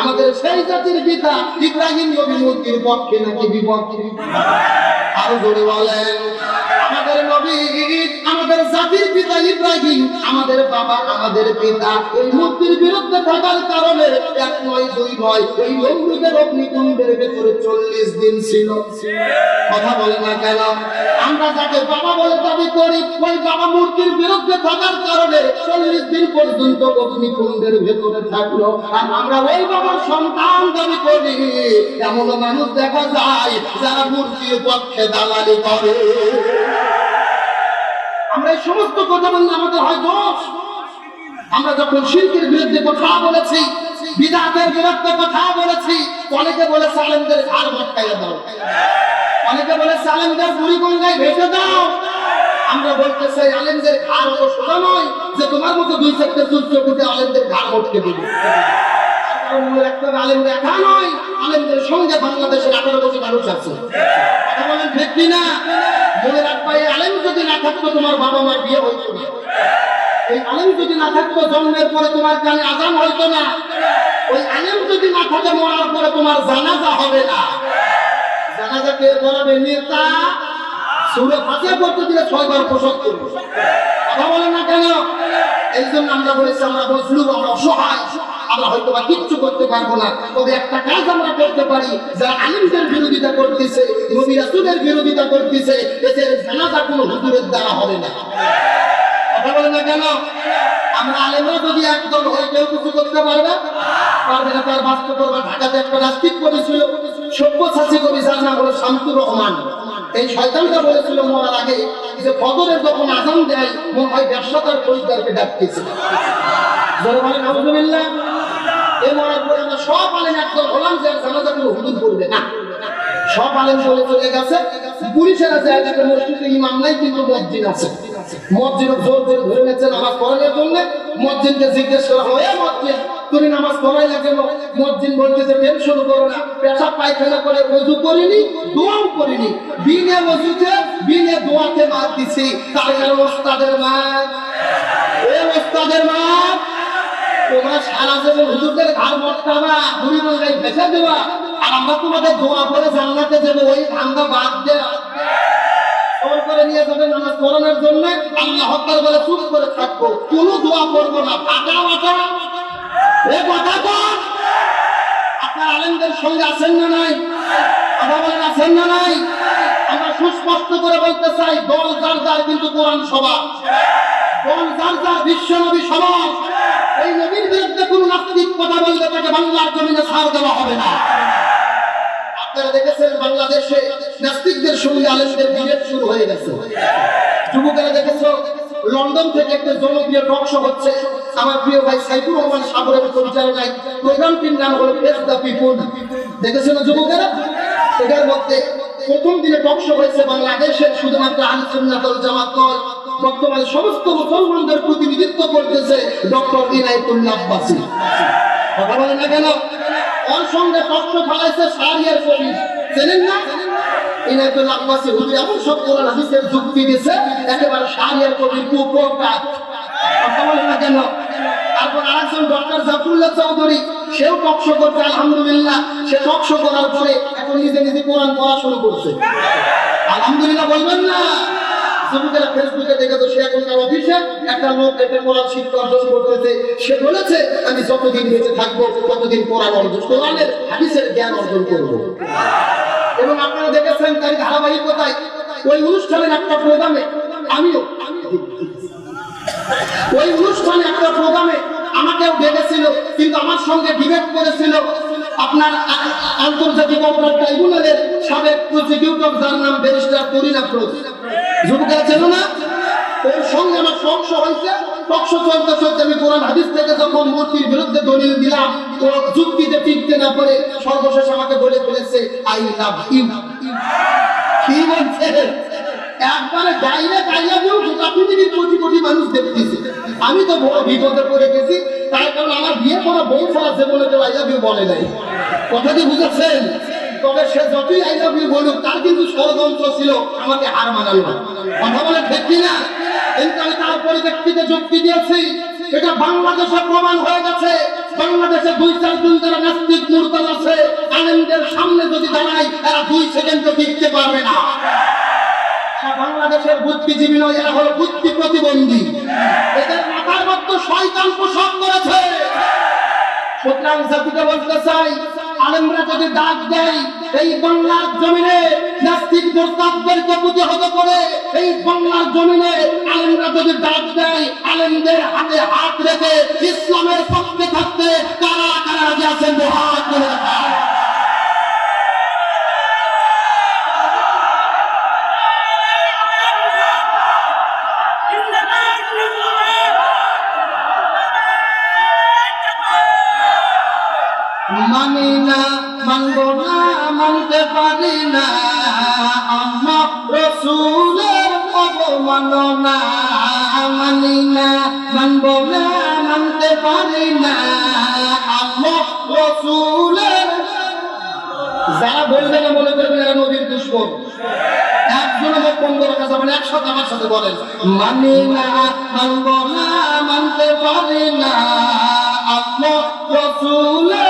আমাদের সেই জাতির পিতা ইব্রাহিম নবী মূর্তির পক্ষে নাকি বিপক্ষে? আরও জোরে বলেন। আমাদের নবী জাতির পিতা ইব্রাহিম, আমাদের বাবা, আমাদের পিতা, এই মূর্তির বিরুদ্ধে থাকার কারণে এক নয়, দুই নয় ওই বন্ধুদের অগ্নিকুণ্ডের ভেতরে চল্লিশ দিন ছিল। কথা বলে না কেন? আমরা যাকে বাবা বলে দাবি করি, ওই বাবা মূর্তির বিরুদ্ধে থাকার কারণে চল্লিশ দিন পর্যন্ত অগ্নিকুণ্ডের ভেতরে থাকল। আর আমরা ওই বাবার সন্তান দাবি করি এমন মানুষ দেখা যায় যারা মূর্তির পক্ষে দালালি করে। আমরা এই সমস্ত কথা বললে আমাদের হয় দোষ। আমরা যখন শিল্পের বিরুদ্ধে কথা বলেছি বিদাতের বিরুদ্ধে কথা বলেছি, অনেকে বলেছে আলেমদের ঘাড় মটকাইয়া দাও। অনেকে বলে আলেমদের বুড়ি গঙ্গায় ভেসে দাও আমরা বলতে চাই, আলেমদের ঘাড় অত নয় যে তোমার মতো দুই চারটে চুল চোখে আলেমদের ঘাড় মটকে দেবে। মনে রাখতে নয়, আলেমদের সঙ্গে বাংলাদেশের আঠারো মানুষ আছে। আলেম যদি না থাকতো তোমার বাবা মার বিয়ে হইতো না। এই আলেম যদি না থাকতো, জন্মের পরে তোমার আজান হইতো না। ওই আলেম যদি না থাকে পরে তোমার জানাজা হবে না। জানাজা কে করাবে নেতা? সুরে করতে দিলে ছয়বার পোষক করবে। কথা বলেন না কেন? এই জন্য আমরা বলেছি, আমরা বসলু আমরা অসহায় আমরা হয়তো বা কিচ্ছু করতে পারব না। তবে একটা কাজ আমরা করতে পারি যারা আলিমদের বিরোধিতা করতেছে, নবী বিরোধিতা করতেছে এদের জানাজা কোনো হুজুরের দ্বারা হবে না। কথা বলে না কেন? আমরা আলেমরা যদি একদম হয়ে কেউ কিছু করতে পারবে পারবে না, তার বাস্তব করবে ঢাকাতে একটা নাস্তিক করেছিল সভ্য শাসি কবি যার নাম হলো শামসুর রহমান। এই শয়তানটা বলেছিল, মরার আগে যে ফজরের যখন আজান দেয়, মনে হয় ব্যবসা তার পরিষ্কারকে ডাকতেছে। জোরে বলেন এ মরার পরে আমরা সব আলেম একদম হলাম না। সব আলেম চলে চলে গেছে। পুলিশেরা জায়গাতে মসজিদে ইমাম নাই, কিন্তু মসজিদ আছে। মসজিদ জোর জোর ধরে নিচ্ছে নামাজ পড়ানোর জন্য। মসজিদকে জিজ্ঞেস করা হয়, "এ মসজিদ, তুমি নামাজ পড়াই না কেন? মসজিদ বলতেছে টেনশন করো না। পেশাব পায়খানা করে ওযু করিনি, দোয়াও করিনি। বিনে ওযুতে, বিনে দোয়াতে মার দিছি। তার কারণ ওস্তাদের মার এ ওস্তাদের মার তোমরা সারা জীবন হুজুরদের ঘাড় মটকাবা বুড়ি মঙ্গাই ভেসে দেবা। আর আমরা তোমাদের দোয়া করে জান্নাতে দেবো ওই ধান্দা বাদ দেওয়া করে নিয়ে যাবে করে থাকব কোনো দোয়া করব না। ফাটা মাথা। এ আপনার আলেমদের সঙ্গে আছেন না নাই? কথা বলেন, আছেন না নাই? আমরা সুস্পষ্ট করে বলতে চাই, দল যার যার কিন্তু কোরআন সভা। দল যার যার বিশ্ব নবী সমাজ এই নবীর বিরুদ্ধে কোন নাস্তিক কথা বললে তাকে বাংলার জমিনে ছাড় দেওয়া হবে না। আপনারা দেখেছেন বাংলাদেশে নাস্তিকদের সঙ্গে আলেমদের ডিবেট শুরু হয়ে গেছে। যুবকেরা দেখেছ, লন্ডন থেকে একটা জনপ্রিয় টক শো হচ্ছে। আমার প্রিয় ভাই সাইফুর রহমান সাগরের পরিচালনায়। প্রোগ্রামটির নাম হলো ফেস দ্য পিপুল দেখেছেন যুবকেরা? এটার মধ্যে প্রথম দিনে টক শো হয়েছে বাংলাদেশের শুধুমাত্র আলিসুন্নাতল জামাত নয় বর্তমানে সমস্ত মুসলমানদের প্রতিনিধিত্ব করতেছে ডক্টর ইনায়তুল্লাহ কথা বলেন না কেন? ওর সঙ্গে ফেলাইছে সারিয়ার চেনেন না? আরেকজন ডক্টর চৌধুরী, সেও করছে, আলহামদুলিল্লাহ। সে টকশো করার পরে এখন নিজে নিজে কোরআন পড়া শুরু করছে। আলহামদুলিল্লাহ বলবেন না। আমি যতদিন বেঁচে থাকব, ততদিন হাদিসের জ্ঞান অর্জন করব। এবং আপনারা দেখেছেন ধারাবাহিকতায় ওই অনুষ্ঠানের একটা প্রোগ্রামে আমিও ওই অনুষ্ঠানে একটা প্রোগ্রামে আমাকেও ডেকেছিল, কিন্তু আমার সঙ্গে ডিবেট করেছিল আপনার আন্তর্জাতিক অপরাধ ট্রাইব্যুনালের সাবেক প্রসিকিউটর যার নাম ব্যারিস্টার করিনা প্রোজ যুবকেরা চেনো না? ওর সঙ্গে আমার সংশয় হয়েছে। চলতে চলতে আমি থেকে বিরুদ্ধে দিলাম যুক্তিতে টিকতে না আমাকে বলে আই কি বলছে? একবারে কোটি মানুষ আমি তো বড় বিপদে পড়ে গেছি তার কারণ আমার বিয়ে করা বউ ছাড়া জীবনে কেউ বলে নাই। কথা কি বুঝেছেন? তবে সে যতই আই লাভ ইউ বলুক, তার কিন্তু ষড়যন্ত্র ছিল, আমাকে হার মানানো কথা বলে ঠিক কিনা কিন্তু আমি তার পরিপ্রেক্ষিতে যুক্তি দিয়েছি, এটা বাংলাদেশে প্রমাণ হয়ে গেছে। বাংলাদেশে দুই চারজন যারা নাস্তিক মুরতাদ আছে, আলেমদের সামনে যদি দাঁড়ায়, এরা দুই সেকেন্ডও টিকতে পারবে না। বাংলাদেশের বুদ্ধিজীবী নয়, এরা হলো বুদ্ধি প্রতিবন্ধী। এদের মাথার মধ্যে শয়তান পোষণ করেছে। সুতরাং জাতিকে বলতে চাই আলেমরা যদি ডাক দেয়, এই বাংলার জমিনে নাস্তিক প্রস্তাবদেরকে প্রতিহত করে, এই বাংলার জমিনে আলেমরা যদি ডাক দেয়, আলেমদের হাতে হাত রেখে ইসলামের পক্ষে থাকতে কারা কারা রাজি আছেন? হাত করে মানি না, মানব না, মানতে পারি না। আমার রসুলের অবমাননা মানি না, মানব না, মানতে পারি না। আমার রসুলের যারা বলবে না, মনে করবেন এরা নবীর দুশ্মন। একজন আমার পনেরো কাছে মানে একসাথে আমার সাথে বলেন। মানি না, মানব না, মানতে পারি না। আল্লাহ রসুলের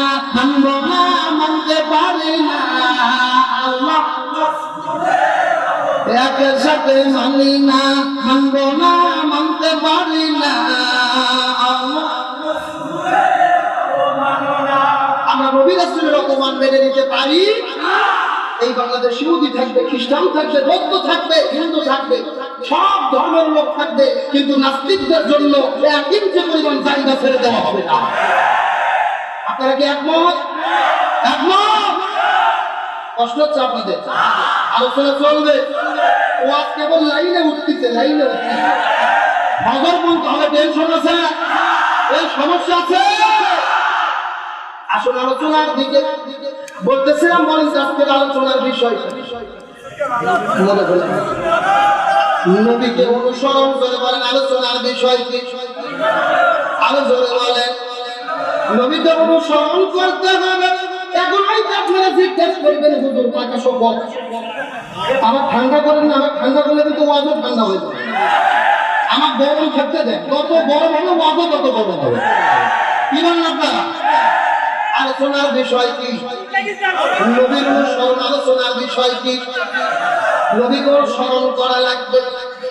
সাথে মানি না না, মানতে পারি আমরা নিতে পারি এই থাকবে, খ্রিস্টান থাকবে থাকবে, হিন্দু থাকবে, সব ধর্মের লোক থাকবে, কিন্তু জন্য ছেড়ে দেওয়া হবে না। আপনারা কি একমত? একমত? কষ্ট হচ্ছে আপনাদের। আলোচনা চলবে। ও আজ কেবল লাইনে উঠতেছে লাইনে উঠতেছে। হবে টেনশন আছে এই সমস্যা আছে। আসল আলোচনার দিকে। বলতেছিলাম বলেন আজকের আলোচনার বিষয়। নবীকে অনুসরণ করে বলেন আলোচনার বিষয় আলোচনা বলেন। নবীকে অনুসরণ করতে হবে। এখন আমার ঠান্ডা করেন আমার ঠান্ডা করলে কিন্তু ওয়াজও ঠান্ডা হয়ে যাবে আমার গরম থাকতে দেন যত গরম হবে ওয়াজও তত গরম হবে কি বলেন আলোচনার বিষয় কি? নবীর অনুসরণ, আলোচনার বিষয় কি? নবীকে স্মরণ করা লাগবে।